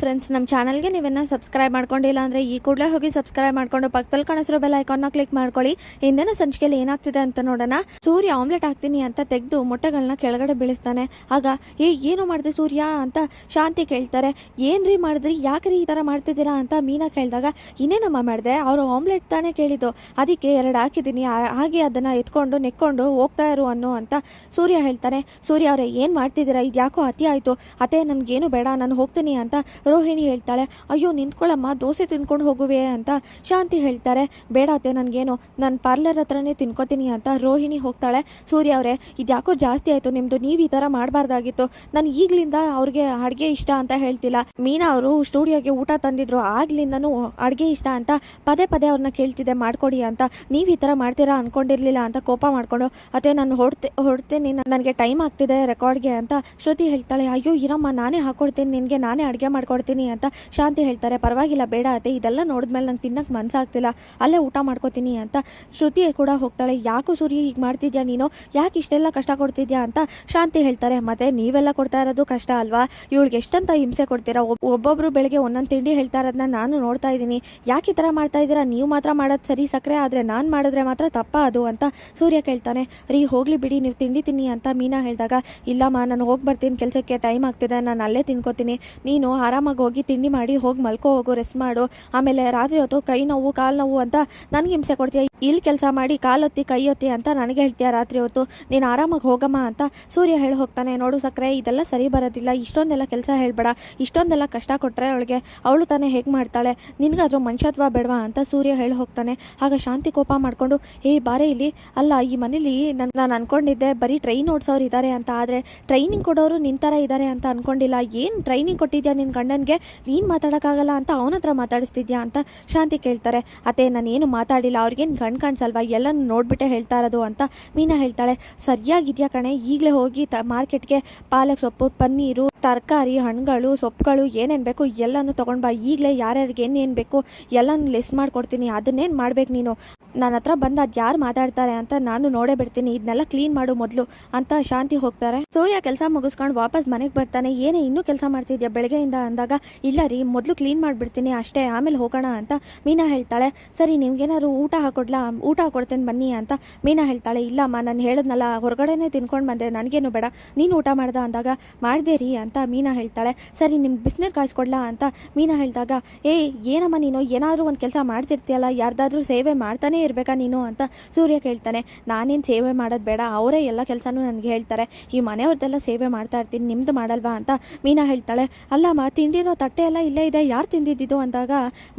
Friends ನಮ್ಮ ಚಾನಲ್ಗೆ ನೀವೇನ ಸಬ್ಸ್ಕ್ರೈಬ್ ಮಾಡ್ಕೊಂಡಿಲ್ಲ ಅಂದರೆ ಈ ಕೂಡಲೇ ಹೋಗಿ ಸಬ್ಸ್ಕ್ರೈಬ್ ಮಾಡ್ಕೊಂಡು ಪಕ್ಕದಲ್ಲಿ ಕಾಣಿಸಿರೋ ಬೆಲ್ ಐಕಾನ್ನ ಕ್ಲಿಕ್ ಮಾಡ್ಕೊಳ್ಳಿ. ಹಿಂದಿನ ಸಂಚಿಕೆಯಲ್ಲಿ ಏನಾಗ್ತಿದೆ ಅಂತ ನೋಡೋಣ. ಸೂರ್ಯ ಆಮ್ಲೆಟ್ ಹಾಕ್ತೀನಿ ಅಂತ ತೆಗೆದು ಮೊಟ್ಟೆಗಳನ್ನ ಕೆಳಗಡೆ ಬೀಳಿಸ್ತಾನೆ. ಆಗ, ಏ, ಏನು ಮಾಡಿದೆ ಸೂರ್ಯ ಅಂತ ಶಾಂತಿ ಕೇಳ್ತಾರೆ. ಏನ್ರಿ ಮಾಡಿದ್ರಿ? ಯಾಕ್ರಿ ಈ ಥರ ಮಾಡ್ತಿದ್ದೀರಾ ಅಂತ ಮೀನಾ ಕೇಳಿದಾಗ, ಇನ್ನೇನಮ್ಮ ಮಾಡಿದೆ? ಅವರು ಆಮ್ಲೆಟ್ ತಾನೇ ಕೇಳಿದ್ದು. ಅದಕ್ಕೆ ಎರಡು ಹಾಕಿದ್ದೀನಿ. ಹಾಗೆ ಅದನ್ನು ಎತ್ಕೊಂಡು, ನೆಕ್ಕೊಂಡು ಹೋಗ್ತಾ ಇರು ಅನ್ನೋ ಅಂತ ಸೂರ್ಯ ಹೇಳ್ತಾನೆ. ಸೂರ್ಯ ಅವರೇ, ಏನು ಮಾಡ್ತಿದ್ದೀರಾ? ಇದು ಯಾಕೋ ಅತಿ ಆಯಿತು. ಅತೇ ನನಗೇನು ಬೇಡ, ನಾನು ಹೋಗ್ತೀನಿ ಅಂತ ರೋಹಿಣಿ ಹೇಳ್ತಾಳೆ, ಅಯ್ಯೋ ನಿಂತ್ಕೊಳ್ಳಮ್ಮ ದೋಸೆ ತಿನ್ಕೊಂಡು ಹೋಗುವೆ ಅಂತ ಶಾಂತಿ ಹೇಳ್ತಾರೆ. ಬೇಡ ಅತ್ತೆ, ನನಗೇನು, ನಾನು ಪಾರ್ಲರ್ ಹತ್ರನೇ ತಿನ್ಕೋತೀನಿ ಅಂತ ರೋಹಿಣಿ ಹೋಗ್ತಾಳೆ. ಸೂರ್ಯ ಅವರೇ, ಇದ್ಯಾಕೋ ಜಾಸ್ತಿ ಆಯಿತು ನಿಮ್ಮದು ನೀವು ಈ ಥರ ಮಾಡಬಾರ್ದಾಗಿತ್ತು. ನಾನು ಈಗಲಿಂದ ಅವ್ರಿಗೆ ಅಡುಗೆ ಇಷ್ಟ ಅಂತ ಹೇಳ್ತಿಲ್ಲ. ಮೀನಾ ಅವರು ಸ್ಟುಡಿಯೋಗೆ ಊಟ ತಂದಿದ್ರು, ಆಗ್ಲಿಂದನೂ ಅಡುಗೆ ಇಷ್ಟ ಅಂತ ಪದೇ ಪದೇ ಅವ್ರನ್ನ ಕೇಳ್ತಿದ್ದೆ, ಮಾಡ್ಕೊಡಿ ಅಂತ. ನೀವು ಈ ಥರ ಮಾಡ್ತೀರಾ ಅನ್ಕೊಂಡಿರ್ಲಿಲ್ಲ ಅಂತ ಕೋಪ ಮಾಡ್ಕೊಂಡು ಅದೇ ನಾನು ಹೊಡ್ತೆ, ಹೊಡ್ತೀನಿ, ನನಗೆ ಟೈಮ್ ಆಗ್ತಿದೆ ರೆಕಾರ್ಡ್ಗೆ ಅಂತ ಶ್ರುತಿ ಹೇಳ್ತಾಳೆ. ಅಯ್ಯೋ, ಇರಮ್ಮ, ನಾನೇ ಹಾಕೊಡ್ತೀನಿ, ನಿನಗೆ ನಾನೇ ಅಡುಗೆ ಮಾಡ್ಕೊಡ್ತೀನಿ ಅಂತ ಶಾಂತಿ ಹೇಳ್ತಾರೆ. ಪರವಾಗಿಲ್ಲ, ಬೇಡ ಅತ್ತೆ, ಇದೆಲ್ಲ ನೋಡಿದ್ಮೇಲೆ ನಂಗೆ ತಿನ್ನಕ್ಕೆ ಮನಸ್ಸಾಗ್ತಿಲ್ಲ ಅಲ್ಲೇ ಊಟ ಮಾಡ್ಕೋತೀನಿ ಅಂತ ಶ್ರುತಿ ಕೂಡ ಹೋಗ್ತಾಳೆ. ಯಾಕೋ ಸೂರ್ಯ, ಹೀಗೆ ಮಾಡ್ತಿದ್ಯಾ ನೀನು? ಯಾಕೆ ಇಷ್ಟೆಲ್ಲ ಕಷ್ಟ ಕೊಡ್ತಿದ್ಯಾ? ಅಂತ ಶಾಂತಿ ಹೇಳ್ತಾರೆ. ಮತ್ತೆ ನೀವೆಲ್ಲ ಕೊಡ್ತಾ ಇರೋದು ಕಷ್ಟ ಅಲ್ವಾ? ಇವಳಿಗೆ ಎಷ್ಟಂತ ಹಿಂಸೆ ಕೊಡ್ತೀರಾ? ಒಬ್ಬೊಬ್ಬರು ಬೆಳಗ್ಗೆ ಒಂದೊಂದು ತಿಂಡಿ ಹೇಳ್ತಾ ಇರೋದನ್ನ ನಾನು ನೋಡ್ತಾ ಇದ್ದೀನಿ. ಯಾಕೆ ಈ ಥರ ಮಾಡ್ತಾ ಇದ್ದೀರಾ? ನೀವು ಮಾತ್ರ ಮಾಡೋದು ಸರಿ ಸಕ್ಕರೆ ಆದರೆ ನಾನು ಮಾಡಿದ್ರೆ ಮಾತ್ರ ತಪ್ಪ ಅದು, ಅಂತ ಸೂರ್ಯ ಕೇಳ್ತಾನೆ. ರೀ, ಹೋಗ್ಲಿ ಬಿಡಿ, ನೀವು ತಿಂಡಿ ತಿನ್ನಿ, ಅಂತ ಮೀನಾ ಹೇಳಿದಾಗ, ಇಲ್ಲಮ್ಮ, ನಾನು ಹೋಗಿ ಬರ್ತೀನಿ. ಕೆಲಸಕ್ಕೆ ಟೈಮ್ ಆಗ್ತಿದೆ, ನಾನು ಅಲ್ಲೇ ತಿನ್ಕೋತೀನಿ. ನೀನು ಆರಾಮಾಗಿ ಹೋಗಿ ತಿಂಡಿ ಮಾಡಿ ಹೋಗಿ ಮಲ್ಕೋ, ಹೋಗು ರೆಸ್ಟ್ ಮಾಡು. ಆಮೇಲೆ ರಾತ್ರಿ ಹೊತ್ತು ಕೈ ನೋವು, ಕಾಲು ನೋವು ಅಂತ ನನಗೆ ಹಿಂಸೆ ಕೊಡ್ತೀಯ? ಇಲ್ಲಿ ಕೆಲಸ ಮಾಡಿ ಕಾಲೊತ್ತಿ ಕೈ ಒತ್ತಿ ಅಂತ ನನಗೆ ಹೇಳ್ತೀಯ ರಾತ್ರಿ ಹೊತ್ತು? ನೀನು ಆರಾಮಾಗಿ ಹೋಗಮ್ಮ ಅಂತ ಸೂರ್ಯ ಹೇಳಿ ಹೋಗ್ತಾನೆ. ನೋಡು ಸಕ್ಕರೆ ಇದೆಲ್ಲ ಸರಿ ಬರೋದಿಲ್ಲ. ಇಷ್ಟೊಂದೆಲ್ಲ ಕೆಲಸ ಹೇಳ್ಬೇಡ. ಇಷ್ಟೊಂದೆಲ್ಲ ಕಷ್ಟ ಕೊಟ್ಟರೆ ಅವಳಿಗೆ. ಅವಳು ತಾನೇ ಹೇಗೆ ಮಾಡ್ತಾಳೆ? ನಿನಗಾದ್ರೂ ಮನುಷ್ಯತ್ವ ಬೇಡವಾ ಅಂತ ಸೂರ್ಯ ಹೇಳಿ ಹೋಗ್ತಾನೆ. ಆಗ ಶಾಂತಿ ಕೋಪ ಮಾಡಿಕೊಂಡು ಏ ಬಾರೆ ಇಲ್ಲಿ. ಅಲ್ಲ, ಈ ಮನೇಲಿ ನನ್ನ ನಾನು ಅನ್ಕೊಂಡಿದ್ದೆ ಬರೀ ಟ್ರೈನ್ ಓಡಿಸೋರು ಇದ್ದಾರೆ ಅಂತ. ಆದರೆ ಟ್ರೈನಿಂಗ್ ಕೊಡೋರು ನಿನ್ನ ಥರ ಇದ್ದಾರೆ ಅಂತ ಅನ್ಕೊಂಡಿಲ್ಲ. ಏನು ಟ್ರೈನಿಂಗ್ ಕೊಟ್ಟಿದ್ಯಾ ನಿನ್ನ ಗಂಡನಿಗೆ ನೀನು ಮಾತಾಡೋಕ್ಕಾಗಲ್ಲ ಅಂತ ಅವನ ಹತ್ರ ಮಾತಾಡಿಸ್ತಿದ್ಯಾ ಅಂತ ಶಾಂತಿ ಕೇಳ್ತಾರೆ. ಅತ್ತೆ ನಾನೇನು ಮಾತಾಡಿಲ್ಲ. ಅವ್ರಿಗೇನು ಕಣ್ ಕಾಣಿಸಲ್ವಾ? ಎಲ್ಲನೂ ನೋಡ್ಬಿಟ್ಟೆ ಹೇಳ್ತಾ ಇರೋದು ಅಂತ ಮೀನಾ ಹೇಳ್ತಾಳೆ. ಸರಿಯಾಗಿದ್ಯಾ ಕಣೆ? ಈಗಲೇ ಹೋಗಿ ತ, ಮಾರ್ಕೆಟ್ಗೆ ಪಾಲಕ್ ಸೊಪ್ಪು, ಪನ್ನೀರು, ತರಕಾರಿ ಹಣ್ಣುಗಳು ಸೊಪ್ಪುಗಳು ಏನೇನು ಬೇಕು ಎಲ್ಲನೂ ತೊಗೊಂಡು ಬಾ. ಈಗಲೇ ಯಾರ್ಯಾರಿಗೆ ಏನೇನು ಬೇಕು ಎಲ್ಲನೂ ಲಿಸ್ಟ್ ಮಾಡಿಕೊಡ್ತೀನಿ. ಅದನ್ನೇನು ಮಾಡಬೇಕು ನೀನು? ನನ್ನ ಹತ್ರ ಬಂದು ಅದು ಯಾರು ಮಾತಾಡ್ತಾರೆ ಅಂತ ನಾನು ನೋಡೇ ಬಿಡ್ತೀನಿ. ಇದನ್ನೆಲ್ಲ ಕ್ಲೀನ್ ಮಾಡು ಮೊದಲು ಅಂತ ಶಾಂತಿ ಹೋಗ್ತಾರೆ. ಸೂರ್ಯ ಕೆಲಸ ಮುಗಿಸ್ಕೊಂಡು ವಾಪಸ್ ಮನೆಗೆ ಬರ್ತಾನೆ. ಏನೇ, ಇನ್ನೂ ಕೆಲಸ ಮಾಡ್ತಿದ್ಯಾ? ಬೆಳಗ್ಗೆಯಿಂದ ಅಂದಾಗ ಇಲ್ಲ ರೀ, ಮೊದಲು ಕ್ಲೀನ್ ಮಾಡಿಬಿಡ್ತೀನಿ, ಅಷ್ಟೇ, ಆಮೇಲೆ ಹೋಗೋಣ ಅಂತ ಮೀನಾ ಹೇಳ್ತಾಳೆ. ಸರಿ, ನಿಮ್ಗೇನಾದ್ರು ಊಟ ಹಾಕೊಡ್ಲಾ? ಊಟ ಹಾಕೊಡ್ತೇನೆ ಬನ್ನಿ ಅಂತ ಮೀನಾ ಹೇಳ್ತಾಳೆ. ಇಲ್ಲಮ್ಮ, ನಾನು ಹೇಳಿದ್ನಲ್ಲ, ಹೊರಗಡೆನೇ ತಿನ್ಕೊಂಡು ಬಂದೆ, ನನಗೇನು ಬೇಡ. ನೀನು ಊಟ ಮಾಡ್ದೆ ಅಂದಾಗ, ಮಾಡಿದೆ ರೀ ಅಂತ ಮೀನಾ ಹೇಳ್ತಾಳೆ. ಸರಿ ನಿಮ್ಗೆ ಬಿಸಿನೀರು ಕಾಯಿಸ್ಕೊಡ್ಲಾ ಅಂತ ಮೀನಾ ಹೇಳಿದಾಗ, ಏ, ಏನಮ್ಮ ನೀನು? ಏನಾದರೂ ಒಂದು ಕೆಲಸ ಮಾಡ್ತಿರ್ತೀಯಲ್ಲ, ಯಾರ್ದಾದ್ರೂ ಸೇವೆ ಮಾಡ್ತಾನೇ ಇರಬೇಕಾ ನೀನು ಅಂತ ಸೂರ್ಯ ಕೇಳ್ತಾನೆ. ನಾನೇನು ಸೇವೆ ಮಾಡೋದು ಬೇಡ, ಅವರೇ ಎಲ್ಲ ಕೆಲಸನೂ ನನಗೆ ಹೇಳ್ತಾರೆ. ಈ ಮನೆಯವ್ರದ್ದೆಲ್ಲ ಸೇವೆ ಮಾಡ್ತಾ ಇರ್ತೀನಿ, ನಿಮ್ದು ಮಾಡಲ್ವಾ ಅಂತ ಮೀನಾ ಹೇಳ್ತಾಳೆ. ಅಲ್ಲಮ್ಮ ತಿಂಡಿರೋ ತಟ್ಟೆ ಎಲ್ಲ ಇಲ್ಲೇ ಇದೆ. ಯಾರು ತಿಂದಿದ್ದು ಅಂದಾಗ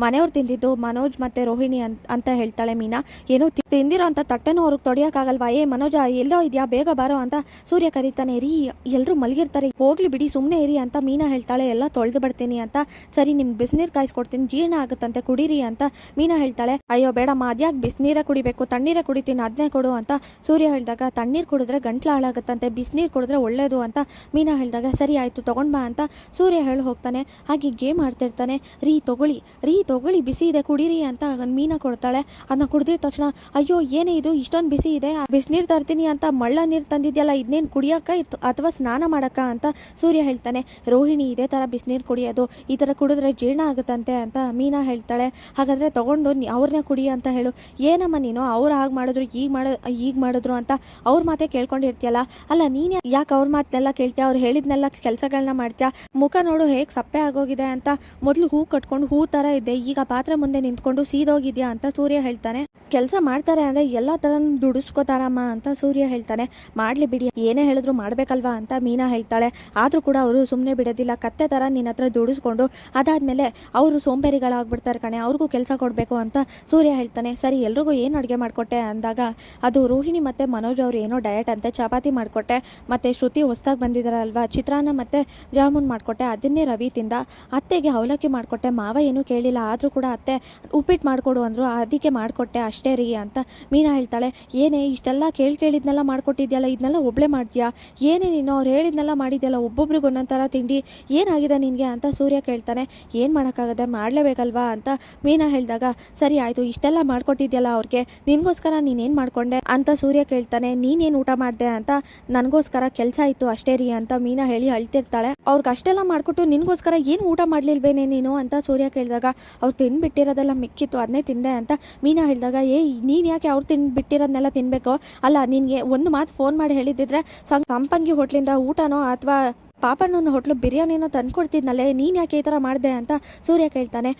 ಮನೆಯವ್ರು ತಿಂದಿದ್ದು ಮನೋಜ್ ಮತ್ತೆ ರೋಹಿಣಿ ಅಂತ ಹೇಳ್ತಾಳೆ ಮೀನಾ. ಏನೋ ತಿಂದಿರೋ ಅಂತ ತಟ್ಟೆನೂ ಅವ್ರಿಗೆ ತೊಡೆಯೋಕ್ಕಾಗಲ್ವಾ ಏ ಮನೋಜ, ಎಲ್ಲೋ ಇದೆಯಾ? ಬೇಗ ಬಾರೋ ಅಂತ ಸೂರ್ಯ ಕರೀತಾನೆ. ರೀ ಎಲ್ಲರೂ ಮಲಗಿರ್ತಾರೆ. ಹೋಗ್ಲಿ ಬಿಡಿ ಸುಮ್ಮನೆ ಇರಿ ಅಂತ ಮೀನಾ ಹೇಳ್ತಾಳೆ. ಎಲ್ಲ ತೊಳೆದು ಬಿಡ್ತೀನಿ ಅಂತ. ಸರಿ ನಿಮ್ಗೆ ಬಿಸಿನೀರು ಕಾಯಿಸ್ಕೊಡ್ತೀನಿ. ಜೀರ್ಣ ಆಗುತ್ತಂತೆ, ಕುಡೀರಿ ಅಂತ ಮೀನಾ ಹೇಳ್ತಾಳೆ. ಅಯ್ಯೋ ಬೇಡಮ್ಮ, ಅದ್ಯಾಕೆ ಬಿಸಿನೀರೇ ಕುಡಿಬೇಕು? ತಣ್ಣೀರೇ ಕುಡಿತೀನಿ ಅದನ್ನೇ ಕೊಡು ಅಂತ ಸೂರ್ಯ ಹೇಳಿದಾಗ, ತಣ್ಣೀರು ಕುಡಿದ್ರೆ ಗಂಟ್ಲು ಹಾಳಾಗುತ್ತಂತೆ, ಬಿಸಿನೀರು ಕುಡಿದ್ರೆ ಒಳ್ಳೇದು ಅಂತ ಮೀನಾ ಹೇಳಿದಾಗ, ಸರಿ, ಆಯಿತು, ತಗೊಂಡ್ ಬಾ ಅಂತ ಸೂರ್ಯ ಹೇಳಿ ಹೋಗ್ತಾನೆ. ಹಾಗೆ ಗೇಮ್ ಆಡ್ತಿರ್ತಾನೆ. ರೀ ತೊಗೊಳ್ಳಿ ರೀ ತೊಗೊಳ್ಳಿ, ಬಿಸಿ ಇದೆ ಕುಡೀರಿ ಅಂತ ಮೀನ ಕೊಡ್ತಾಳೆ. ಅದನ್ನ ಕುಡ್ದಿದ ತಕ್ಷಣ, ಅಯ್ಯೋ, ಏನೇ ಇದು? ಇಷ್ಟೊಂದು ಬಿಸಿ ಇದೆ. ಬಿಸಿನೀರು ತರ್ತೀನಿ ಅಂತ ಮಳ್ಳ ನೀರು ತಂದಿದ್ಯಲ್ಲ ಇದನ್ನೇನು ಕುಡಿಯೋಕ್ಕ? ಅಥವಾ ಸ್ನಾನ ಮಾಡಕ್ಕ? ಅಂತ ಸೂರ್ಯ ಹೇಳ್ತಾನೆ. ರೋಹಿಣಿ, ಇದೇ ಥರ ಬಿಸಿನೀರು ಕುಡಿಯೋದು, ಈ ಥರ ಕುಡಿದ್ರೆ ಜೀರ್ಣ ಆಗುತ್ತಂತೆ ಅಂತ ಮೀನಾ ಹೇಳ್ತಾಳೆ. ಹಾಗಾದರೆ ತೊಗೊಂಡು ಅವ್ರನ್ನೇ ಕುಡಿ ಅಂತ ಹೇಳು. ಏನಮ್ಮ ನೀನು? ಅವ್ರು ಹಾಗೆ ಮಾಡಿದ್ರು, ಈಗ ಮಾಡ, ಈಗ ಮಾಡಿದ್ರು ಅಂತ ಅವ್ರ ಮಾತೇ ಕೇಳ್ಕೊಂಡಿರ್ತೀಯಲ್ಲ. ಅಲ್ಲ, ನೀನೇ ಯಾಕೆ ಅವ್ರ ಮಾತನ್ನೆಲ್ಲ ಕೇಳ್ತೀಯ? ಅವ್ರು ಹೇಳಿದ್ನೆಲ್ಲ ಕೆಲಸಗಳನ್ನ ಮಾಡ್ತೀಯ? ಮುಖ ನೋಡು ಹೇಗೆ ಸಪ್ಪೆ ಆಗೋಗಿದೆ ಅಂತ ಮೊದಲು ಹೂ ಕಟ್ಕೊಂಡು ಹೂ ಥರ ಇದೆ, ಈಗ ಪಾತ್ರೆ ಮುಂದೆ ನಿಂತ್ಕೊಂಡು ಸೀದೋಗಿದ್ಯಾ ಅಂತ ಸೂರ್ಯ ಹೇಳ್ತಾನೆ. ಕೆಲಸ ಮಾಡ್ತಾರೆ ಅಂದರೆ ಎಲ್ಲ ಥರನೂ ದುಡಿಸ್ಕೋತಾರಮ್ಮ ಅಂತ ಸೂರ್ಯ ಹೇಳ್ತಾನೆ. ಮಾಡಲಿ ಬಿಡಿ, ಏನೇ ಹೇಳಿದ್ರು ಮಾಡಬೇಕಲ್ವಾ ಅಂತ ಮೀನಾ ಹೇಳ್ತಾಳೆ. ಆದರೂ ಕೂಡ ಅವರು ಸುಮ್ಮನೆ ಬಿಡೋದಿಲ್ಲ, ಕತ್ತೆ ಥರ ನಿನ್ನ ಹತ್ರ ದುಡಿಸ್ಕೊಂಡು ಅದಾದಮೇಲೆ ಅವರು ಸೋಂಬೇರಿಗಳಾಗ್ಬಿಡ್ತಾರೆ ಕಣೆ, ಅವ್ರಿಗೂ ಕೆಲಸ ಕೊಡಬೇಕು ಅಂತ ಸೂರ್ಯ ಹೇಳ್ತಾನೆ. ಸರಿ, ಎಲ್ರಿಗೂ ಏನು ಅಡುಗೆ ಮಾಡಿಕೊಟ್ಟೆ ಅಂದಾಗ, ಅದು ರೋಹಿಣಿ ಮತ್ತು ಮನೋಜ್ ಅವರು ಏನೋ ಡಯಟ್ ಅಂತೆ ಚಪಾತಿ ಮಾಡಿಕೊಟ್ಟೆ, ಮತ್ತು ಶ್ರುತಿ ಹೊಸ್ದಾಗಿ ಬಂದಿದ್ದಾರಲ್ವಾ ಚಿತ್ರಾನ್ನ ಮತ್ತು ಜಾಮೂನ್ ಮಾಡಿಕೊಟ್ಟೆ, ಅದನ್ನೇ ರವಿ ತಿಂದ ಅತ್ತೆಗೆ ಅವಲಕ್ಕಿ ಮಾಡಿಕೊಟ್ಟೆ. ಮಾವ ಏನೂ ಕೇಳಿಲ್ಲ. ಆದರೂ ಕೂಡ ಅತ್ತೆ ಉಪ್ಪಿಟ್ಟು ಮಾಡಿಕೊಡು ಅಂದರು. ಅದಕ್ಕೆ ಮಾಡಿಕೊಟ್ಟೆ. ಅಷ್ಟೇ ರೀ ಅಂತ ಮೀನಾ ಹೇಳ್ತಾಳೆ. ಏನೇ, ಇಷ್ಟೆಲ್ಲ ಕೇಳಿ ಕೇಳಿದ್ನೆಲ್ಲ ಮಾಡ್ಕೊಟ್ಟಿದ್ಯಲ್ಲ. ಇದನ್ನೆಲ್ಲ ಒಬ್ಳೆ ಮಾಡ್ತೀಯಾ? ಏನೇ ನೀನು ಅವ್ರು ಹೇಳಿದ್ನೆಲ್ಲ ಮಾಡಿದ್ಯಲ್ಲ. ಒಬ್ಬೊಬ್ರಿಗೆ ಒಂದೊಂದು ಥರ ತಿಂಡಿ. ಏನಾಗಿದೆ ನಿನಗೆ? ಅಂತ ಸೂರ್ಯ ಕೇಳ್ತಾನೆ. ಏನು ಮಾಡೋಕ್ಕಾಗತ್ತೆ ಮಾಡಲೇಬೇಕಲ್ವಾ? ಅಂತ ಮೀನಾ ಹೇಳಿದಾಗ, ಸರಿ, ಆಯಿತು. ಇಷ್ಟೆಲ್ಲ ಮಾಡಿಕೊಟ್ಟಿದ್ಯಲ್ಲ ಅವ್ರಿಗೆ. ನಿನಗೋಸ್ಕರ ನೀನೇನು ಮಾಡಿಕೊಂಡೆ? ಅಂತ ಸೂರ್ಯ ಕೇಳ್ತಾನೆ. ನೀನೇನು ಊಟ ಮಾಡಿದೆ? ಅಂತ, ನನಗೋಸ್ಕರ ಕೆಲಸ ಇತ್ತು. ಅಷ್ಟೇ ರೀ ಅಂತ ಮೀನಾ ಹೇಳಿ ಅಳ್ತಿರ್ತಾಳೆ. ಅವ್ರಿಗೆ ಅಷ್ಟೆಲ್ಲ ಮಾಡಿಕೊಟ್ಟು ನಿನಗೋಸ್ಕರ ಏನು ಊಟ ಮಾಡಲಿಲ್ವೇನೆ ನೀನು ಅಂತ ಸೂರ್ಯ ಕೇಳಿದಾಗ, ಅವ್ರು ತಿನ್ಬಿಟ್ಟಿರೋದೆಲ್ಲ ಮಿಕ್ಕಿತ್ತು ಅದನ್ನೇ ತಿಂದೆ ಅಂತ ಮೀನಾ ಹೇಳಿದಾಗ, ಏ, ನೀನು ಯಾಕೆ ಅವ್ರು ತಿನ್ಬಿಟ್ಟಿರೋದನ್ನೆಲ್ಲ ತಿನ್ಬೇಕು? ಅಲ್ಲ, ನಿನಗೆ ಒಂದು ಮಾತು ಫೋನ್ ಮಾಡಿ ಹೇಳಿದ್ದಿದ್ರೆ ಸಂಪಂಗಿ ಹೋಟ್ಲಿಂದ ಊಟನೋ ಅಥವಾ ಪಾಪಣ್ಣನ ಹೋಟ್ಲು ಬಿರಿಯಾನಿನೋ ತಂದ್ಕೊಡ್ತಿದ್ನಲ್ಲೇ ನೀನು ಯಾಕೆ ಈ ಥರ ಮಾಡಿದೆ ಅಂತ ಸೂರ್ಯ ಕೇಳ್ತಾನೆ.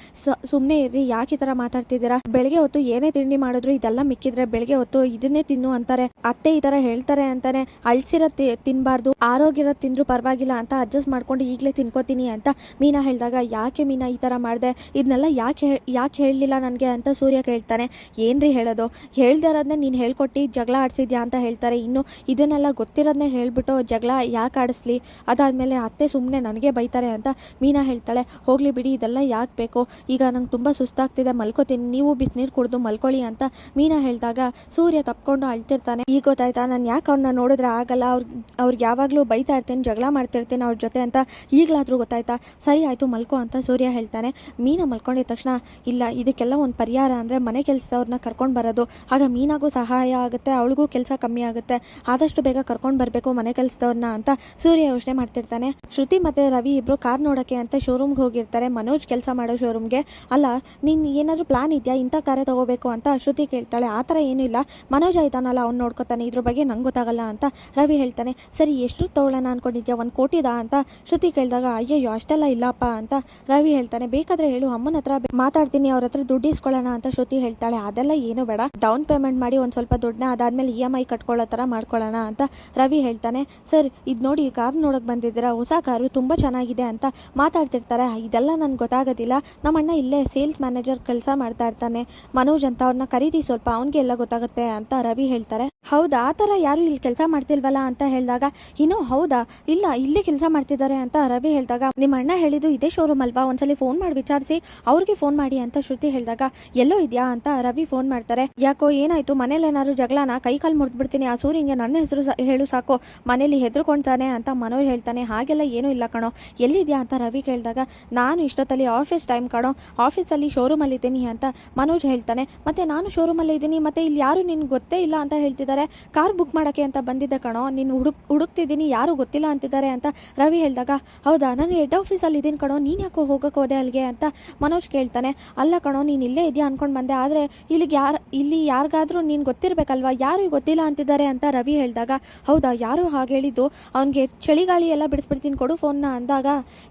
ಸುಮ್ಮನೆ ಇರ್ರಿ, ಯಾಕೆ ಈ ಥರ ಮಾತಾಡ್ತಿದ್ದೀರಾ? ಬೆಳಗ್ಗೆ ಹೊತ್ತು ಏನೇ ತಿಂಡಿ ಮಾಡಿದ್ರು ಇದೆಲ್ಲ ಮಿಕ್ಕಿದ್ರೆ ಬೆಳಗ್ಗೆ ಹೊತ್ತು ಇದನ್ನೇ ತಿನ್ನು ಅಂತಾರೆ. ಅತ್ತೆ ಈ ಥರ ಹೇಳ್ತಾರೆ ಅಂತಾನೆ, ಅಳ್ಸಿರೋ ತಿನ್ನಬಾರ್ದು ಆರೋಗ್ಯರ ತಿಂದ್ರು ಪರವಾಗಿಲ್ಲ ಅಂತ ಅಡ್ಜಸ್ಟ್ ಮಾಡ್ಕೊಂಡು ಈಗಲೇ ತಿನ್ಕೋತೀನಿ ಅಂತ ಮೀನಾ ಹೇಳಿದಾಗ, ಯಾಕೆ ಮೀನಾ ಈ ಥರ ಮಾಡಿದೆ? ಇದನ್ನೆಲ್ಲ ಯಾಕೆ ಯಾಕೆ ಹೇಳಲಿಲ್ಲ ನನಗೆ? ಅಂತ ಸೂರ್ಯ ಕೇಳ್ತಾನೆ. ಏನ್ರಿ ಹೇಳೋದು? ಹೇಳ್ದೆ ಇರೋದನ್ನೇ ನೀನು ಹೇಳ್ಕೊಟ್ಟು ಜಗಳ ಆಡಿಸಿದ್ಯಾ? ಅಂತ ಹೇಳ್ತಾರೆ. ಇನ್ನು ಇದನ್ನೆಲ್ಲ ಗೊತ್ತಿರೋದನ್ನೇ ಹೇಳ್ಬಿಟ್ಟು ಜಗಳ ಯಾಕೆ ಆಡಿಸ್ಲಿ? ಅದಾದಮೇಲೆ ಅತ್ತೆ ಸುಮ್ಮನೆ ನನಗೆ ಬೈತಾರೆ ಅಂತ ಮೀನಾ ಹೇಳ್ತಾಳೆ, ಹೋಗಲಿ ಬಿಡಿ, ಇದೆಲ್ಲ ಯಾಕೆ ಬೇಕು? ಈಗ ನಂಗೆ ತುಂಬ ಸುಸ್ತಾಗ್ತಿದೆ, ಮಲ್ಕೋತೀನಿ, ನೀವು ಬಿಸಿನೀರು ಕುಡಿದು ಮಲ್ಕೊಳ್ಳಿ ಅಂತ ಮೀನಾ ಹೇಳಿದಾಗ ಸೂರ್ಯ ತಪ್ಕೊಂಡು ಅಳ್ತಿರ್ತಾನೆ. ಈಗ ಗೊತ್ತಾಯ್ತಾ, ನಾನು ಯಾಕೆ ಅವ್ರನ್ನ ನೋಡಿದ್ರೆ ಆಗಲ್ಲ ಅವ್ರಿಗೆ ಅವ್ರಿಗೆ ಯಾವಾಗಲೂ ಬೈತಾ ಇರ್ತೀನಿ, ಜಗಳ ಮಾಡ್ತಿರ್ತೀನಿ ಅವ್ರ ಜೊತೆ ಅಂತ ಈಗಲಾದರೂ ಗೊತ್ತಾಯ್ತಾ? ಸರಿ ಆಯಿತು, ಮಲ್ಕೋ ಅಂತ ಸೂರ್ಯ ಹೇಳ್ತಾನೆ. ಮೀನಾ ಮಲ್ಕೊಂಡಿದ ತಕ್ಷಣ, ಇಲ್ಲ, ಇದಕ್ಕೆಲ್ಲ ಒಂದು ಪರಿಹಾರ ಅಂದರೆ ಮನೆ ಕೆಲಸದವ್ರನ್ನ ಕರ್ಕೊಂಡು ಬರೋದು. ಆಗ ಮೀನಾಗೂ ಸಹಾಯ ಆಗುತ್ತೆ, ಅವಳಿಗೂ ಕೆಲಸ ಕಮ್ಮಿ ಆಗುತ್ತೆ. ಆದಷ್ಟು ಬೇಗ ಕರ್ಕೊಂಡು ಬರಬೇಕು ಮನೆ ಕೆಲಸದವ್ರನ್ನ ಅಂತ ಸೂರ್ಯ ಯೋಚನೆ ಮಾಡ್ತಿರ್ತಾನೆ. ಶ್ರುತಿ ಮತ್ತೆ ರವಿ ಇಬ್ರು ಕಾರ್ ನೋಡಕ್ಕೆ ಅಂತ ಶೋರೂಮ್ಗೆ ಹೋಗಿರ್ತಾರೆ. ಮನೋಜ್ ಕೆಲಸ ಮಾಡೋ ಶೋರೂಮ್ಗೆ ಅಲ್ಲ, ನೀನ್ ಏನಾದರೂ ಪ್ಲಾನ್ ಇದೆಯಾ? ಇಂಥ ಕಾರೇ ತಗೋಬೇಕು ಅಂತ ಶ್ರುತಿ ಕೇಳ್ತಾಳೆ. ಆ ಥರ ಏನೂ ಇಲ್ಲ. ಮನೋಜ್ ಆಯ್ತಾನಲ್ಲ, ಅವ್ನು ನೋಡ್ಕೊತಾನೆ. ಇದ್ರ ಬಗ್ಗೆ ನಂಗೆ ಗೊತ್ತಾಗಲ್ಲ ಅಂತ ರವಿ ಹೇಳ್ತಾನೆ. ಸರಿ ಎಷ್ಟು ತೊಗೊಳ್ಳೋಣ ಅನ್ಕೊಂಡಿದ್ಯಾ? ಒಂದು ಕೋಟಿದ ಅಂತ ಶ್ರುತಿ ಕೇಳಿದಾಗ, ಅಯ್ಯಯ್ಯೋ, ಅಷ್ಟೆಲ್ಲ ಇಲ್ಲಪ್ಪ ಅಂತ ರವಿ ಹೇಳ್ತಾನೆ. ಬೇಕಾದ್ರೆ ಹೇಳು, ಅಮ್ಮನ ಹತ್ರ ಮಾತಾಡ್ತೀನಿ, ಅವ್ರ ಹತ್ರ ದುಡ್ಡು ಇಸ್ಕೊಳ್ಳೋಣ ಅಂತ ಶ್ರುತಿ ಹೇಳ್ತಾಳೆ. ಅದೆಲ್ಲ ಏನು ಬೇಡ. ಡೌನ್ ಪೇಮೆಂಟ್ ಮಾಡಿ ಒಂದು ಸ್ವಲ್ಪ ದುಡ್ಡನ್ನ ಅದಾದ್ಮೇಲೆ ಇ ಎಂ ಐ ಕಟ್ಕೊಳ್ಳೋ ಥರ ಮಾಡ್ಕೊಳ್ಳೋಣ ಅಂತ ರವಿ ಹೇಳ್ತಾನೆ. ಸರ್, ಇದು ನೋಡಿ ಕಾರ್ ನೋಡೋಕೆ ಬಂದಿದ್ದೀರಾ? ಹೊಸ ಕಾರು ತುಂಬ ಚೆನ್ನಾಗಿದೆ ಅಂತ ಮಾತಾಡ್ತಿರ್ತಾರೆ. ಇದೆಲ್ಲ ನನಗೆ ಗೊತ್ತಾಗೋದಿಲ್ಲ. ನಮ್ಮ ಅಣ್ಣ ಇಲ್ಲೇ ಸೇಲ್ಸ್ ಮ್ಯಾನೇಜರ್ ಕೆಲಸ ಮಾಡ್ತಾ ಇರ್ತಾನೆ. ಮನೋಜ್ ಅಂತ ಅವ್ರನ್ನ ಕರೀರಿ ಸ್ವಲ್ಪ, ಅವನಿಗೆ ಎಲ್ಲ ಗೊತ್ತಾಗುತ್ತೆ ಅಂತ ರವಿ ಹೇಳ್ತಾರೆ. ಹೌದಾ? ಆ ಥರ ಯಾರು ಇಲ್ಲಿ ಕೆಲಸ ಮಾಡ್ತಿಲ್ವಲ್ಲ ಅಂತ ಹೇಳಿದಾಗ, ಇನ್ನೂ ಹೌದಾ? ಇಲ್ಲ, ಇಲ್ಲಿ ಕೆಲಸ ಮಾಡ್ತಿದ್ದಾರೆ ಅಂತ ರವಿ ಹೇಳಿದಾಗ ನಿಮ್ಮ ಅಣ್ಣ ಹೇಳಿದ್ದು ಇದೇ ಶೋರೂಮ್ ಅಲ್ವಾ? ಒಂದ್ಸಲಿ ಫೋನ್ ಮಾಡಿ ವಿಚಾರಿಸಿ, ಅವ್ರಿಗೆ ಫೋನ್ ಮಾಡಿ ಅಂತ ಶ್ರುತಿ ಹೇಳಿದಾಗ, ಎಲ್ಲೋ ಇದೆಯಾ? ಅಂತ ರವಿ ಫೋನ್ ಮಾಡ್ತಾರೆ. ಯಾಕೋ, ಏನಾಯ್ತು? ಮನೇಲಿ ಏನಾದ್ರು ಜಗಳನ? ಕೈ ಕಾಲು ಮುರಿದ್ಬಿಡ್ತೀನಿ. ಆ ಸೂರ್ಯಂಗೆ ನನ್ನ ಹೆಸರು ಹೇಳು ಸಾಕು. ಮನೇಲಿ ಹೆದರ್ಕೊಳ್ತಾನೆ ಅಂತ ಮನೋಜ್ ಹೇಳ್ತಾನೆ. ಹಾಗೆಲ್ಲ ಏನೂ ಇಲ್ಲ ಕಣೋ. ಎಲ್ಲಿದ್ಯಾ ಅಂತ ರವಿ ಕೇಳಿದಾಗ, ನಾನು ಇಷ್ಟೊತ್ತಲ್ಲಿ ಆಫೀಸ್ ಟೈಮ್ ಕಣೋ. ಆಫೀಸಲ್ಲಿ ಶೋರೂಮಲ್ಲಿ ಇದ್ದೀನಿ ಅಂತ ಮನೋಜ್ ಹೇಳ್ತಾನೆ. ಮತ್ತೆ ನಾನು ಶೋರೂಮಲ್ಲಿ ಇದ್ದೀನಿ. ಮತ್ತೆ ಇಲ್ಲಿ ಯಾರು ನಿನ್ಗೆ ಗೊತ್ತೇ ಇಲ್ಲ ಅಂತ ಹೇಳ್ತಿದ್ದಾರೆ. ಕಾರ್ ಬುಕ್ ಮಾಡೋಕ್ಕೆ ಅಂತ ಬಂದಿದ್ದೆ ಕಣೋ. ನೀನು ಹುಡುಕ್, ಹುಡುಕ್ತಿದ್ದೀನಿ. ಯಾರು ಗೊತ್ತಿಲ್ಲ ಅಂತಿದ್ದಾರೆ ಅಂತ ರವಿ ಹೇಳಿದಾಗ, ಹೌದಾ? ನಾನು ಹೆಡ್ ಆಫೀಸಲ್ಲಿ ಇದ್ದೀನಿ ಕಣೋ. ನೀನು ಯಾಕೋ ಹೋಗೋಕೆ ಹೋದೆ ಅಲ್ಲಿಗೆ? ಅಂತ ಮನೋಜ್ ಕೇಳ್ತಾನೆ. ಅಲ್ಲ ಕಣೋ, ನೀನು ಇಲ್ಲೇ ಇದೆಯಾ? ಅಂದ್ಕೊಂಡು ಬಂದೆ. ಆದರೆ ಇಲ್ಲಿಗೆ ಯಾರು, ಇಲ್ಲಿ ಯಾರಿಗಾದರೂ ನೀನು ಗೊತ್ತಿರಬೇಕಲ್ವಾ? ಯಾರು ಗೊತ್ತಿಲ್ಲ ಅಂತಿದ್ದಾರೆ ಅಂತ ರವಿ ಹೇಳಿದಾಗ, ಹೌದಾ? ಯಾರು ಹಾಗೆ ಹೇಳಿದ್ದು. ಅವನಿಗೆ ಚಳಿಗಾಳಿ ಎಲ್ಲ ಬಿಡಿಸ್ಬಿಡ್ತೀನಿ ಕೊಡು ಫೋನ್ನ ಅಂದಾಗ,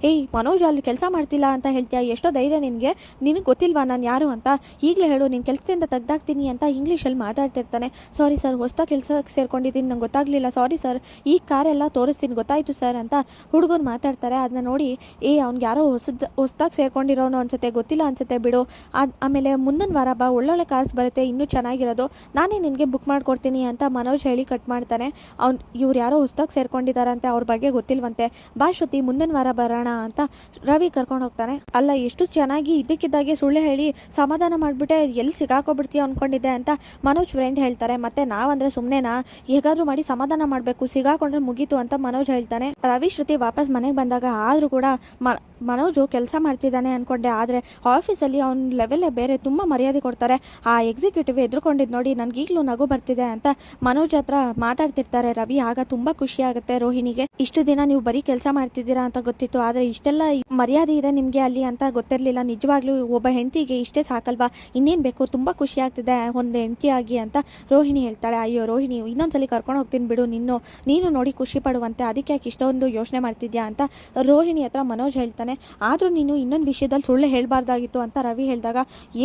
ಏಯ್, ಮನೋಜ್ ಅಲ್ಲಿ ಕೆಲಸ ಮಾಡ್ತಿಲ್ಲ ಅಂತ ಹೇಳ್ತೀಯ? ಎಷ್ಟೋ ಧೈರ್ಯ ನಿನಗೆ. ನಿನಗೆ ಗೊತ್ತಿಲ್ವಾ ನಾನು ಯಾರು ಅಂತ? ಈಗಲೇ ಹೇಳು ನಿನ್ನ ಕೆಲಸದಿಂದ ತೆಗ್ದಾಕ್ತೀನಿ ಅಂತ ಇಂಗ್ಲೀಷಲ್ಲಿ ಮಾತಾಡ್ತಿರ್ತಾನೆ ಸಾರಿ ಸರ್ ಹೊಸ ಕೆಲಸಕ್ಕೆ ಸೇರ್ಕೊಂಡಿದ್ದೀನಿ, ನಂಗೆ ಗೊತ್ತಾಗಲಿಲ್ಲ. ಸಾರಿ ಸರ್ ಈ ಕಾರೆಲ್ಲ ತೋರಿಸ್ತೀನಿ, ಗೊತ್ತಾಯಿತು ಸರ್ ಅಂತ ಹುಡುಗರು ಮಾತಾಡ್ತಾರೆ. ಅದನ್ನ ನೋಡಿ, ಏ, ಅವ್ನಿಗೆ ಯಾರೋ ಹೊಸದ, ಹೊಸ್ದಾಗಿ ಸೇರ್ಕೊಂಡಿರೋನು ಅನ್ಸುತ್ತೆ, ಗೊತ್ತಿಲ್ಲ ಅನ್ಸುತ್ತೆ ಬಿಡು. ಆಮೇಲೆ ಮುಂದಿನ ವಾರ ಬಾ, ಒಳ್ಳೊಳ್ಳೆ ಕಾರ್ಸ್ ಬರುತ್ತೆ, ಇನ್ನೂ ಚೆನ್ನಾಗಿರೋದು. ನಾನೇ ನಿನಗೆ ಬುಕ್ ಮಾಡ್ಕೊಡ್ತೀನಿ ಅಂತ ಮನೋಜ್ ಹೇಳಿ ಕಟ್ ಮಾಡ್ತಾನೆ. ಅವ್ನು, ಇವ್ರು ಯಾರೋ ಹೊಸ್ದಾಗಿ ಸೇರ್ಕೊಂಡಿದ್ದಾರಂತೆ ಅವ್ರ ಬಗ್ಗೆ ಗೊತ್ತಿಲ್ವಂತೆ ಬಾ ಶ್ರುತಿ, ಮುಂದಿನ ವಾರ ಬರೋಣ ಅಂತ ರವಿ ಕರ್ಕೊಂಡು ಹೋಗ್ತಾನೆ. ಅಲ್ಲ, ಎಷ್ಟು ಚೆನ್ನಾಗಿ ಇದಕ್ಕಿದ್ದಾಗೆ ಸುಳ್ಳು ಹೇಳಿ ಸಮಾಧಾನ ಮಾಡಿಬಿಟ್ಟೆ, ಎಲ್ಲಿ ಸಿಗಾಕೋಬಿಡ್ತೀಯ ಅನ್ಕೊಂಡಿದ್ದೆ ಅಂತ ಮನೋಜ್ ಫ್ರೆಂಡ್ ಹೇಳ್ತಾರೆ. ಮತ್ತೆ ನಾವಂದ್ರೆ ಸುಮ್ಮನೆನಾ ಹೇಗಾದ್ರೂ ಮಾಡಿ ಸಮಾಧಾನ ಮಾಡಬೇಕು, ಸಿಗಾಕೊಂಡ್ರೆ ಮುಗೀತು ಅಂತ ಮನೋಜ್ ಹೇಳ್ತಾನೆ. ರವಿ, ಶ್ರುತಿ ವಾಪಸ್ ಮನೆಗೆ ಬಂದಾಗ ಆದರೂ ಕೂಡ ಮನೋಜು ಕೆಲಸ ಮಾಡ್ತಿದ್ದಾನೆ ಅನ್ಕೊಂಡೆ. ಆದರೆ ಆಫೀಸಲ್ಲಿ ಅವ್ನ ಲೆವೆಲ್ಲೇ ಬೇರೆ ತುಂಬ ಮರ್ಯಾದೆ ಕೊಡ್ತಾರೆ. ಆ ಎಕ್ಸಿಕ್ಯೂಟಿವ್ ಎದುರುಕೊಂಡಿದ್ದು ನೋಡಿ ನನಗೀಗಲೂ ನಗು ಬರ್ತಿದೆ ಅಂತ ಮನೋಜ್ ಹತ್ರ ಮಾತಾಡ್ತಿರ್ತಾರೆ ರವಿ. ಆಗ ತುಂಬ ಖುಷಿ ಆಗುತ್ತೆ ರೋಹಿಣಿಗೆ. ಇಷ್ಟು ದಿನ ನೀವು ಬರೀ ಕೆಲಸ ಮಾಡ್ತಿದ್ದೀರಾ ಅಂತ ಗೊತ್ತಿತ್ತು, ಆದರೆ ಇಷ್ಟೆಲ್ಲ ಮರ್ಯಾದೆ ಇದೆ ನಿಮಗೆ ಅಲ್ಲಿ ಅಂತ ಗೊತ್ತಿರಲಿಲ್ಲ. ನಿಜವಾಗ್ಲೂ ಒಬ್ಬ ಹೆಂಡತಿಗೆ ಇಷ್ಟೇ ಸಾಕಲ್ವಾ? ಇನ್ನೇನು ಬೇಕು? ತುಂಬ ಖುಷಿ ಆಗ್ತಿದೆ, ಒಂದು ಹೆಂಡತಿಯಾಗಿ ಅಂತ ರೋಹಿಣಿ ಹೇಳ್ತಾಳೆ. ಅಯ್ಯೋ ರೋಹಿಣಿ, ಇನ್ನೊಂದ್ಸಲಿ ಕರ್ಕೊಂಡು ಹೋಗ್ತೀನಿ ಬಿಡು ನಿನ್ನು. ನೀನು ನೋಡಿ ಖುಷಿ ಪಡುವಂತೆ, ಅದಕ್ಕೆ ಯಾಕೆ ಇಷ್ಟೊಂದು ಯೋಚನೆ ಮಾಡ್ತಿದ್ಯಾ ಅಂತ ರೋಹಿಣಿ ಹತ್ರ ಮನೋಜ್ ಹೇಳ್ತಾನೆ. ಆದರೂ ನೀನು ಇನ್ನೊಂದು ವಿಷಯದಲ್ಲಿ ಸುಳ್ಳು ಹೇಳಬಾರ್ದಾಗಿತ್ತು ಅಂತ ರವಿ ಹೇಳಿದಾಗ,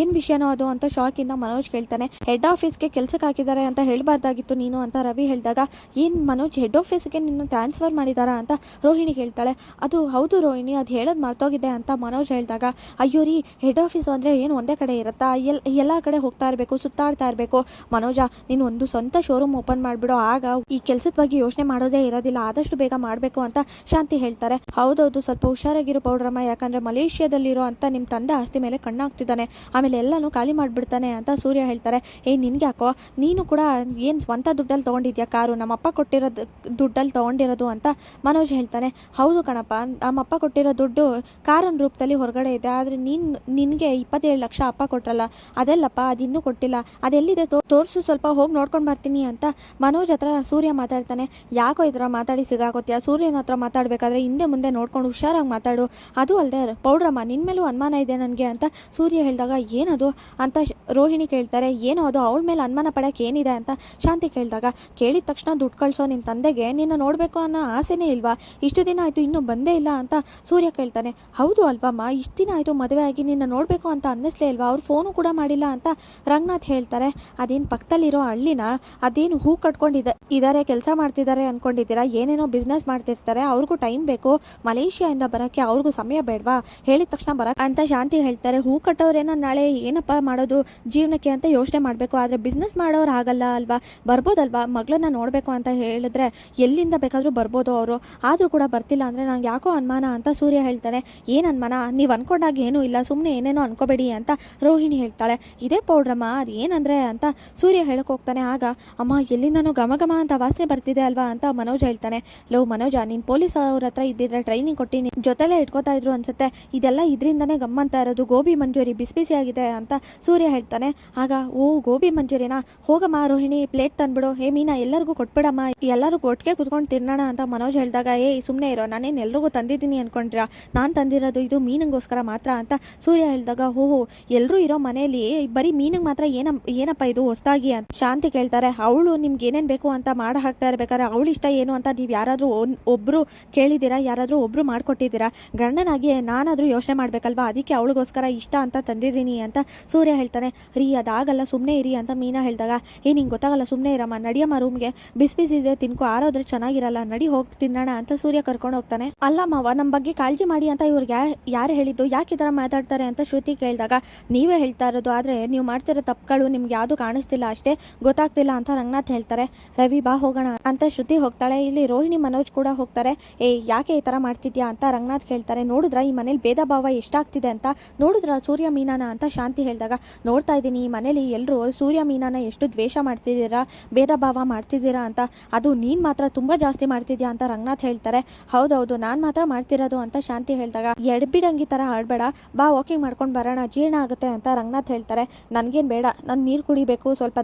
ಏನು ವಿಷಯನೋ ಅದು ಅಂತ ಶಾಕಿಂದ ಮನೋಜ್ ಕೇಳ್ತಾನೆ. ಹೆಡ್ ಆಫೀಸ್ಗೆ ಕೆಲಸಕ್ಕೆ ಹಾಕಿದ್ದಾರೆ ಅಂತ ಹೇಳಬಾರ್ದಾಗಿತ್ತು ನೀನು ಅಂತ ರವಿ ಹೇಳಿದಾಗ, ಏನು ಮನೋಜ್ ಹೆಡ್ ಆಫೀಸ್ಗೆ ನಿನ್ನ ಟ್ರಾನ್ಸ್ಫರ್ ಮಾಡಿದಾರಾ ಅಂತ ರೋಹಿಣಿ ಹೇಳ್ತಾಳೆ, ಅದು ಹೌದು ರೋಹಿಣಿ, ಅದು ಹೇಳೋದು ಮರ್ತೋಗಿದೆ ಅಂತ ಮನೋಜ್ ಹೇಳಿದಾಗ, ಅಯ್ಯೋ ರೀ ಹೆಡ್ ಆಫೀಸು ಅಂದರೆ ಏನು ಒಂದೇ ಕಡೆ ಇರುತ್ತಾ? ಎಲ್, ಎಲ್ಲ ಕಡೆ ಹೋಗ್ತಾ ಇರಬೇಕು, ಸುತ್ತಾಡ್ತಾ ಇರಬೇಕು. ಮನೋಜ, ನೀನು ಒಂದು ಸ್ವಂತ ಶೋರೂಮ್ ಓಪನ್ ಮಾಡಿಬಿಡು, ಆಗ ಈ ಕೆಲಸದ ಬಗ್ಗೆ ಯೋಚನೆ ಮಾಡೋದೇ ಇರೋದಿಲ್ಲ, ಆದಷ್ಟು ಬೇಗ ಮಾಡಬೇಕು, ಅಂತ ಶಾಂತಿ ಹೇಳ್ತಾರೆ. ಹೌದೌದು, ಸ್ವಲ್ಪ ಹುಷಾರಾಗಿರೋ ಪೌಡ್ರಮ್ಮ, ಯಾಕಂದರೆ ಮಲೇಷ್ಯಾದಲ್ಲಿರೋ ಅಂತ ನಿಮ್ಮ ತಂದೆ ಆಸ್ತಿ ಮೇಲೆ ಕಣ್ಣಾಗ್ತಿದ್ದಾನೆ ಆಮೇಲೆ ಎಲ್ಲನೂ ಖಾಲಿ ಮಾಡಿಬಿಡ್ತಾನೆ, ಅಂತ ಸೂರ್ಯ ಹೇಳ್ತಾರೆ. ಏ ನಿನ್ಗೆ ಯಾಕೋ ನೀನು ಕೂಡ ಏನು ಸ್ವಂತ ದುಡ್ಡಲ್ಲಿ ತೊಗೊಂಡಿದ್ಯಾ ಕಾರು? ನಮ್ಮಪ್ಪ ಕೊಟ್ಟಿರೋದು ದುಡ್ಡಲ್ಲಿ ತೊಗೊಂಡಿರೋದು, ಅಂತ ಮನೋಜ್ ಹೇಳ್ತಾನೆ, ಹೌದು ಕಣಪ್ಪ, ನಮ್ಮಪ್ಪ ಕೊಟ್ಟಿರೋ ದುಡ್ಡು ಕಾರನ್ ರೂಪದಲ್ಲಿ ಹೊರಗಡೆ ಇದೆ, ಆದರೆ ನೀನು, ನಿನಗೆ ಇಪ್ಪತ್ತೇಳು ಲಕ್ಷ ಅಪ್ಪ ಕೊಟ್ರಲ್ಲ, ಅದೆಲ್ಲಪ್ಪ, ಅದಿನ್ನೂ ಕೊಟ್ಟಿಲ್ಲ, ಅದೆಲ್ಲಿದೆ ತೋ, ತೋರಿಸು ಸ್ವಲ್ಪ ಹೋಗಿ ನೋಡ್ಕೊಂಡು ಬರ್ತೀನಿ ಅಂತ ಮನೋಜ್ ಹತ್ರ ಸೂರ್ಯ ಮಾತಾಡ್ತಾನೆ. ಯಾಕೋ ಈ ಥರ ಮಾತಾಡಿ ಸಿಗಾಕೋತಿಯ? ಸೂರ್ಯನ ಹತ್ರ ಮಾತಾಡಬೇಕಾದ್ರೆ ಹಿಂದೆ ಮುಂದೆ ನೋಡ್ಕೊಂಡು ಹುಷಾರಾಗಿ ಮಾತಾಡು. ಅದು ಅಲ್ಲದೆ ಪೌಡ್ರಮ್ಮ ನಿನ್ನ ಮೇಲೂ ಅನುಮಾನ ಇದೆ ನನಗೆ ಅಂತ ಸೂರ್ಯ ಹೇಳಿದಾಗ, ಏನದು? ಅಂತ ರೋಹಿಣಿ ಕೇಳ್ತಾರೆ, ಏನೋ ಅದು, ಅವಳ ಮೇಲೆ ಅನುಮಾನ ಪಡೋಕೆ ಏನಿದೆ? ಅಂತ ಶಾಂತಿ ಕೇಳಿದಾಗ, ಕೇಳಿದ ತಕ್ಷಣ ದುಡ್ಡು ಕಳಿಸೋ ನಿನ್ನ ತಂದೆಗೆ, ನಿನ್ನ ನೋಡಬೇಕು ಅನ್ನೋ ಆಸೆನೇ ಇಲ್ವಾ? ಇಷ್ಟು ದಿನ ಆಯಿತು, ಇನ್ನೂ ಬಂದೇ ಇಲ್ಲ ಅಂತ ಸೂರ್ಯ ಕೇಳ್ತಾನೆ. ಹೌದು ಅಲ್ವಮ್ಮ ಇಷ್ಟು ದಿನ ಆಯಿತು ಮದುವೆ ಆಗಿ ನಿನ್ನ ನೋಡಬೇಕು ಅಂತ ಅನ್ನಿಸ್ಲೇ ಇಲ್ವಾ? ಅವ್ರು ಫೋನು ಕೂಡ ಮಾಡಿಲ್ಲ ಅಂತ ರಂಗನಾಥ್ ಹೇಳ್ತಾರೆ. ಅದೇನು ಪಕ್ಕದಲ್ಲಿರೋ ಹಳ್ಳಿನ? ಅದೇನು ಹೂ ಕಟ್ಕೊಂಡಿದ್ದ ಇದಾರೆ, ಕೆಲಸ ಮಾಡ್ತಿದ್ದಾರೆ ಅಂದ್ಕೊಂಡಿದ್ದೀರಾ ಏನೇನೋ ಬಿಸ್ನೆಸ್ ಮಾಡ್ತಿರ್ತಾರೆ, ಅವ್ರಿಗೂ ಟೈಮ್ ಬೇಕು. ಮಲೇಷಿಯಾಯಿಂದ ಬರೋಕ್ಕೆ ಅವ್ರಿಗೂ ಸಮಯ ಬೇಡವಾ? ಹೇಳಿದ ತಕ್ಷಣ ಬರ, ಅಂತ ಶಾಂತಿ ಹೇಳ್ತಾರೆ. ಹೂ ಕಟ್ಟೋರೇನೋ ನಾಳೆ ಏನಪ್ಪ ಮಾಡೋದು? ಜೀವನಕ್ಕೆ ಅಂತ ಯೋಚನೆ ಮಾಡಬೇಕು. ಆದರೆ ಬಿಸ್ನೆಸ್ ಮಾಡೋರು ಆಗಲ್ಲ ಅಲ್ವಾ? ಬರ್ಬೋದಲ್ವಾ? ಮಗಳನ್ನ ನೋಡಬೇಕು ಅಂತ ಹೇಳಿದ್ರೆ ಎಲ್ಲಿಂದ ಬೇಕಾದರೂ ಬರ್ಬೋದು ಅವರು. ಆದರೂ ಕೂಡ ಬರ್ತಿಲ್ಲ ಅಂದರೆ ನನಗೆ ಯಾಕೋ ಅನುಮಾನ ಅಂತ ಸೂರ್ಯ ಹೇಳ್ತಾನೆ, ಏನು ಅನುಮಾನ? ನೀವು ಅನ್ಕೊಂಡಾಗ ಏನೂ ಇಲ್ಲ ಸುಮ್ಮನೆ ಏನೇನೋ ಅನ್ಕೋಬೇಡಿ ಅಂತ ರೋಹಿಣಿ ಹೇಳ್ತಾಳೆ. ಇದೇ ಪೌಡ್ರಮ್ಮ, ಅದು ಏನಂದರೆ ಅಂತ ಸೂರ್ಯ ಹೇಳಕ್ಕೆ ಹೋಗ್ತಾನೆ. ಆಗ, ಅಮ್ಮ, ಎಲ್ಲಿಂದನೂ ಘಮ ಅಂತ ವಾಸನೆ ಬರ್ತಿದೆ ಅಲ್ವಾ? ಅಂತ ಮನೋಜ್ ಹೇಳ್ತಾನೆ. ಲೋ, ಮನೋಜ, ನೀನು ಪೊಲೀಸ್ ಅವ್ರ ಹತ್ರ ಇದ್ದಿದ್ರೆ ಟ್ರೈನಿಂಗ್ ಕೊಟ್ಟು, ನಿನ್ ಜೊತೆಲೇ ಇಟ್ಕೋತಾ ಇದ್ರು ಅನ್ಸುತ್ತೆ. ಇದೆಲ್ಲ ಇದರಿಂದನೇ ಗಮ್ಮಂತ ಇರೋದು ಗೋಬಿ ಮಂಜೂರಿ ಬಿಸಿ ಬಿಸಿ ಆಗಿದೆ ಅಂತ ಸೂರ್ಯ ಹೇಳ್ತಾನೆ. ಆಗ, ಓ, ಗೋಬಿ ಮಂಜೂರಿನಾ? ಹೋಗಮ್ಮ, ರೋಹಿಣಿ ಪ್ಲೇಟ್ ತಂದ್ಬಿಡು. ಹೇ, ಮೀನಾ, ಎಲ್ಲರಿಗೂ ಕೊಟ್ಬಿಡಮ್ಮ. ಎಲ್ಲರೂ ಒಟ್ಟಿಗೆ ಕುತ್ಕೊಂಡು ತಿನ್ನೋಣ ಅಂತ ಮನೋಜ್ ಹೇಳಿದಾಗ ಏ ಸುಮ್ಮನೆ ಇರೋ, ನಾನೇನು ಎಲ್ರಿಗೂ ತಂದಿದ್ದೀನಿ ಅನ್ಕೊಂಡ್ರಾ? ನಾನು ತಂದಿರೋದು ಇದು ಮೀನಿಗೋಸ್ಕರ ಮಾತ್ರ ಅಂತ ಸೂರ್ಯ ಹೇಳಿದಾಗ, ಓಹೋ ಎಲ್ಲರೂ ಇರೋ ಮನೆಯಲ್ಲಿ ಬರೀ ಮೀನಿಗೆ ಮಾತ್ರ ಏನ, ಏನಪ್ಪ ಇದು ಹೊಸದಾಗಿ? ಅಂತ ಶಾಂತಿ ಕೇಳ್ತಾರೆ. ಅವಳು ನಿಮ್ಗೆ ಏನೇನು ಬೇಕು ಅಂತ ಮಾಡಿ ಹಾಕ್ತಾ ಇರ್ಬೇಕಾದ್ರೆ ಅವಳು ಇಷ್ಟ ಏನು ಅಂತ ನೀವು ಯಾರಾದರೂ ಒಬ್ಬರು ಕೇಳಿದ್ದೀರಾ? ಯಾರಾದರೂ ಒಬ್ಬರು ಮಾಡಿಕೊಟ್ಟಿದ್ದೀರಾ? ಗಂಡನಾಗಿ ನಾನಾದರೂ ಯೋಚನೆ ಮಾಡಬೇಕಲ್ವಾ? ಅದಕ್ಕೆ ಅವಳಿಗೋಸ್ಕರ ಇಷ್ಟ ಅಂತ ತಂದಿದ್ದೀನಿ ಅಂತ ಸೂರ್ಯ ಹೇಳ್ತಾನೆ. ರೀ, ಅದಾಗಲ್ಲ ಸುಮ್ಮನೆ ಇರಿ ಅಂತ ಮೀನಾ ಹೇಳಿದಾಗ, ಏ, ನಿಂಗೆ ಗೊತ್ತಾಗಲ್ಲ ಸುಮ್ಮನೆ ಇರಮ್ಮ. ನಡಿಯಮ್ಮ ರೂಮ್ಗೆ ಬಿಸಿ ಬಿಸಿ ಇದೆ, ತಿನ್ಕೋ. ಆರೋದ್ರೆ ಚೆನ್ನಾಗಿರಲ್ಲ. ನಡಿ ಹೋಗಿ ತಿನ್ನೋಣ ಅಂತ ಸೂರ್ಯ ಕರ್ಕೊಂಡು ಹೋಗ್ತಾನೆ. ಅಲ್ಲ ಮಾವ ನಮ್ಮ ಬಗ್ಗೆ ಕಾಳಜಿ ಮಾಡಿ ಅಂತ ಇವ್ರಿಗೆ ಯಾರು ಹೇಳಿದ್ದು? ಯಾಕೆ ಈ ಥರ ಮಾತಾಡ್ತಾರೆ ಅಂತ ಶ್ರುತಿ ಕೇಳಿದಾಗ, ನೀವೇ ಹೇಳ್ತಾ ಇರೋದು, ಆದರೆ ನೀವು ಮಾಡ್ತಿರೋ ತಪ್ಪುಗಳು ನಿಮ್ಗೆ ಯಾವುದು ಕಾಣಿಸ್ತಿಲ್ಲ ಅಷ್ಟೇ, ಗೊತ್ತಾಗ್ತಿಲ್ಲ ಅಂತ ರಂಗನಾಥ್ ಹೇಳ್ತಾರೆ. ರವಿ, ಬಾ ಹೋಗೋಣ ಅಂತ ಶ್ರುತಿ ಹೋಗ್ತಾಳೆ. ಇಲ್ಲಿ ರೋಹಿಣಿ, ಮನೋಜ್ ಕೂಡ ಹೋಗ್ತಾರೆ. ಏ ಯಾಕೆ ಈ ಥರ ಮಾಡ್ತಿದ್ಯಾ ಅಂತ ರಂಗನಾಥ್ ಕೇಳ್ತಾರೆ. ನೋಡಿದ್ರ, ಈ ಮನೇಲಿ ಭೇದ ಭಾವ ಎಷ್ಟಾಗ್ತಿದೆ ಅಂತ? ನೋಡಿದ್ರ, ಸೂರ್ಯ ಮೀನಾನ ಅಂತ ಶಾಂತಿ ಹೇಳಿದಾಗ, ನೋಡ್ತಾ ಇದ್ದೀನಿ, ಈ ಮನೇಲಿ ಎಲ್ಲರೂ ಸೂರ್ಯ ಮೀನಾನ ಎಷ್ಟು ದ್ವೇಷ ಮಾಡ್ತಿದ್ದೀರಾ, ಭೇದ ಭಾವ ಮಾಡ್ತಿದ್ದೀರಾ ಅಂತ. ಅದು ನೀನು ಮಾತ್ರ ತುಂಬ ಜಾಸ್ತಿ ಮಾಡ್ತಿದ್ಯಾ ಅಂತ ರಂಗನಾಥ್ ಹೇಳ್ತಾರೆ, ಹೌದೌದು, ನಾನು ಮಾತ್ರ ಮಾಡ್ತಿರೋದು ಅಂತ ಶಾಂತಿ ಹೇಳಿದಾಗ ಎಡ್ಬಿಡಂಗಿ ಥರ ಆಡಬೇಡ, ಬಾ ವಾಕಿಂಗ್ ಮಾಡ್ಕೊಂಡು ಬರೋಣ, ಜೀರ್ಣ ಆಗುತ್ತೆ ಅಂತ ರಂಗನಾಥ್ ಹೇಳ್ತಾರೆ. ನನಗೇನು ಬೇಡ, ನಾನು ನೀರು ಕುಡಿಬೇಕು, ಸ್ವಲ್ಪ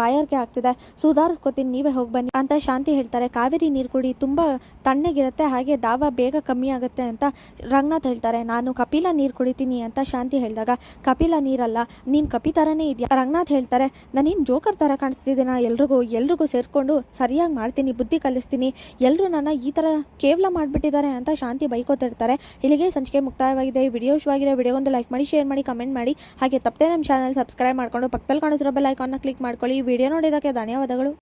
ಬಾಯರ್ಗೆ ಆಗ್ತಿದೆ, ಸುಧಾರಿಸ್ಕೋತೀನಿ, ನೀವೇ ಹೋಗಿ ಬನ್ನಿ ಅಂತ ಶಾಂತಿ ಹೇಳ್ತಾರೆ. ಕಾವೇರಿ ನೀರು ಕುಡಿ, ತುಂಬ ತಣ್ಣಗಿರುತ್ತೆ, ಹಾಗೆ ದಾವ ಬೇಗ ಕಮ್ಮಿ ಆಗುತ್ತೆ ಅಂತ ರಂಗನಾಥ್ ಹೇಳ್ತಾರೆ. ನಾನು ಕಪಿಲ ನೀರು ಕುಡಿತೀನಿ ಅಂತ ಶಾಂತಿ ಹೇಳಿದಾಗ, ಕಪಿಲ ನೀರಲ್ಲ, ನೀನು ಕಪಿ ಥರನೇ ಇದೆಯಾ? ರಂಗನಾಥ್ ಹೇಳ್ತಾರೆ. ನಾನೇನು ಜೋಕರ್ ಥರ ಕಾಣಿಸ್ತಿದ್ದೀನ? ಎಲ್ರಿಗೂ ಎಲ್ರಿಗೂ ಸೇರಿಕೊಂಡು ಸರಿಯಾಗಿ ಮಾಡ್ತೀನಿ, ಬುದ್ಧಿ ಕಲಿಸ್ತೀನಿ ಎಲ್ಲರೂ ನನ್ನ ಈ ಥರ ಕೇವಲ ಮಾಡಿಬಿಟ್ಟಿದ್ದಾರೆ ಅಂತ ಶಾಂತಿ ಬೈಕೋತಿರ್ತಾರೆ. ಇಲ್ಲಿಗೆ ಸಂಚಿಕೆ ಮುಕ್ತಾಯವಾಗಿದೆ. ವಿಡಿಯೋ ಇಷ್ಟವಾಗಿದೆ ವಿಡಿಯೋಗೊಂದು ಲೈಕ್ ಮಾಡಿ, ಶೇರ್ ಮಾಡಿ, ಕಮೆಂಟ್ ಮಾಡಿ. ಹಾಗೆ ತಪ್ಪದೆ ನಮ್ಮ ಚಾನಲ್ ಸಬ್ಸ್ಕ್ರೈಬ್ ಮಾಡ್ಕೊಂಡು ಪಕ್ಕದಲ್ಲಿ ಕಾಣಿಸಿರೋ ಬೆಲ್ ಐಕಾನ್ನ ಕ್ಲಿಕ್ ಮಾಡ್ಕೊಳ್ಳಿ. ವಿಡಿಯೋ ನೋಡಿದ್ದಕ್ಕೆ ಧನ್ಯವಾದಗಳು.